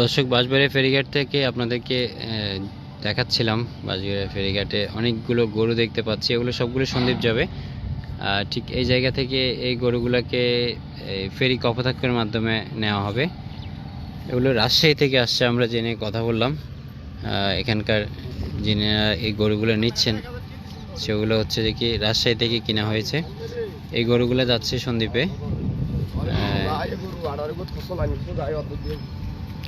দর্শক বাঁশবাড়ি ফেরিঘাট থেকে আপনাদেরকে দেখাচ্ছিলাম বাঁশবাড়ি ফেরিঘাটে অনেকগুলো গরু দেখতে পাচ্ছি। এগুলো সবগুলো সন্দীপ যাবে। ঠিক এই জায়গা থেকে এই গরুগুলোকে ফেরি কপোতাক্ষের মাধ্যমে নেওয়া হবে। এগুলো রাজশাহী থেকে আসছে আমরা জেনে কথা বললাম। এখানকার যিনি এই গরুগুলো নিচ্ছেন সেগুলো হচ্ছে যে কি রাজশাহী থেকে কিনা হয়েছে। এই গরুগুলো যাচ্ছে সন্দীপে। আহ,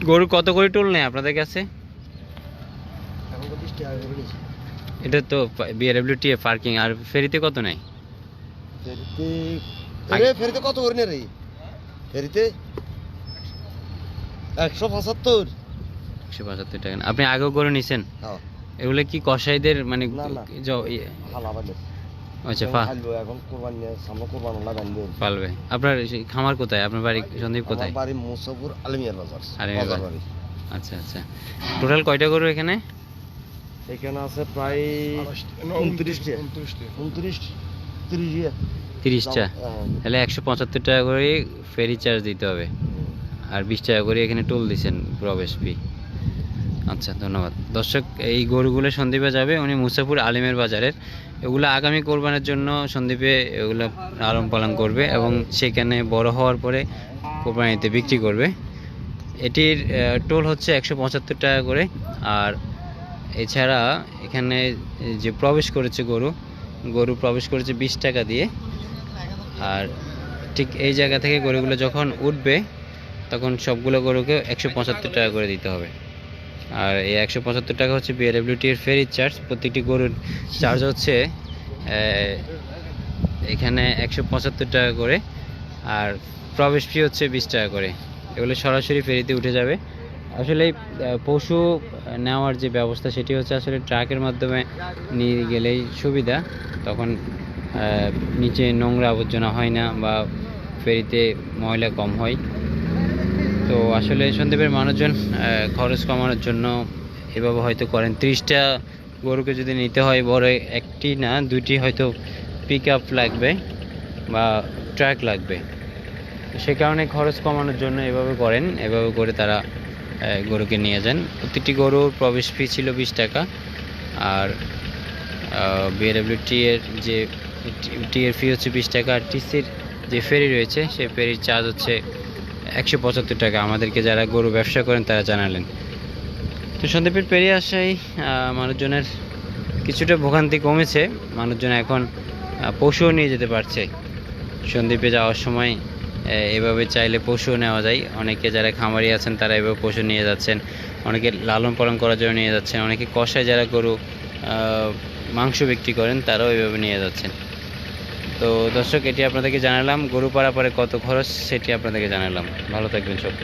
গরু কত করে টোল নেয় আপনাদের কাছে? এটা তো বিআরডব্লিউটি পার্কিং আর ফেরিতে কত নেয়? ফেরিতে কত করে নে রে? ফেরিতে একশো পঁচাত্তর। একশো পঁচাত্তর টাকা। আপনি আগেও গরু নিছেন? হ্যাঁ। এগুলো কি কসাইদের মানে আচ্ছা এখন কোরবান নিয়ে সামনে কোরবান পালবে আপনার খামার কোথায়? আপনার বাড়ি সন্দীপ কোথায়? বাড়ি বাজার বাজার। আচ্ছা আচ্ছা। টোটাল কয়টা গরু এখানে? এখানে আছে প্রায় উনত্রিশটা উনত্রিশ। তিরিশটা হ্যাঁ। তাহলে একশো পঁচাত্তর টাকা করে ফেরি চার্জ দিতে হবে। আর বিশ টাকা করে এখানে টোল দিচ্ছেন প্রবেশ ফি আচ্ছা ধন্যবাদ। দর্শক, এই গরুগুলো সন্দীপে যাবে, উনি মুসাপুর আলিমের বাজারের। এগুলো আগামী কোরবানের জন্য সন্দীপে এগুলো লালন পালন করবে এবং সেখানে বড় হওয়ার পরে কোরবানিতে বিক্রি করবে। এটির টোল হচ্ছে একশো পঁচাত্তর টাকা করে। আর এছাড়া এখানে যে প্রবেশ করেছে গরু গরু প্রবেশ করেছে বিশ টাকা দিয়ে। আর ঠিক এই জায়গা থেকে গরুগুলো যখন উঠবে, তখন সবগুলো গরুকে একশো পঁচাত্তর টাকা করে দিতে হবে। আর এই একশো পঁচাত্তর টাকা হচ্ছে বিআরডব্লিউটি এর ফেরির চার্জ প্রত্যেকটি গরুর চার্জ হচ্ছে এখানে একশো পঁচাত্তর টাকা করে। আর প্রবেশ ফি হচ্ছে বিশ টাকা করে। এগুলো সরাসরি ফেরিতে উঠে যাবে। আসলে পশু নেওয়ার যে ব্যবস্থা, সেটি হচ্ছে আসলে ট্রাকের মাধ্যমে নিয়ে গেলেই সুবিধা। তখন নিচে নোংরা আবর্জনা হয় না বা ফেরিতে ময়লা কম হয়। তো আসলে সন্দীপের মানুষজন খরচ কমানোর জন্য এভাবে হয়তো করেন। ত্রিশটা গরুকে যদি নিতে হয়, বড় একটি না দুটি হয়তো পিক আপ লাগবে বা ট্রাক লাগবে। সে কারণে খরচ কমানোর জন্য এভাবে করেন, এভাবে করে তারা গরুকে নিয়ে যান। প্রতিটি গরুর প্রবেশ ফি ছিল বিশ টাকা। আর বিএডব্লিউটি এর যে টি এর ফি হচ্ছে বিশ টাকা। আর টিসির যে ফেরি রয়েছে সেই ফেরির চার্জ হচ্ছে একশো পঁচাত্তর টাকা। আমাদেরকে যারা গরু ব্যবসা করেন তারা জানালেন। তো সন্দীপের পেরিয়ে আহ, মানুষজনের কিছুটা ভোগান্তি কমেছে। মানুষজন এখন পশুও নিয়ে যেতে পারছে। সন্দীপে যাওয়ার সময় এভাবে চাইলে পশুও নেওয়া যায়। অনেকে যারা খামারি আছেন তারা এভাবে পশু নিয়ে যাচ্ছেন। অনেকে লালন পালন করার জন্য নিয়ে যাচ্ছেন। অনেকে কষায় যারা গরু মাংস বিক্রি করেন তারাও এভাবে নিয়ে যাচ্ছেন। তো দর্শক, এটি আপনাদেরকে জানালাম। গরু পাড়া পরে কত খরচ সেটি আপনাদেরকে জানালাম। ভালো থাকবেন সকলে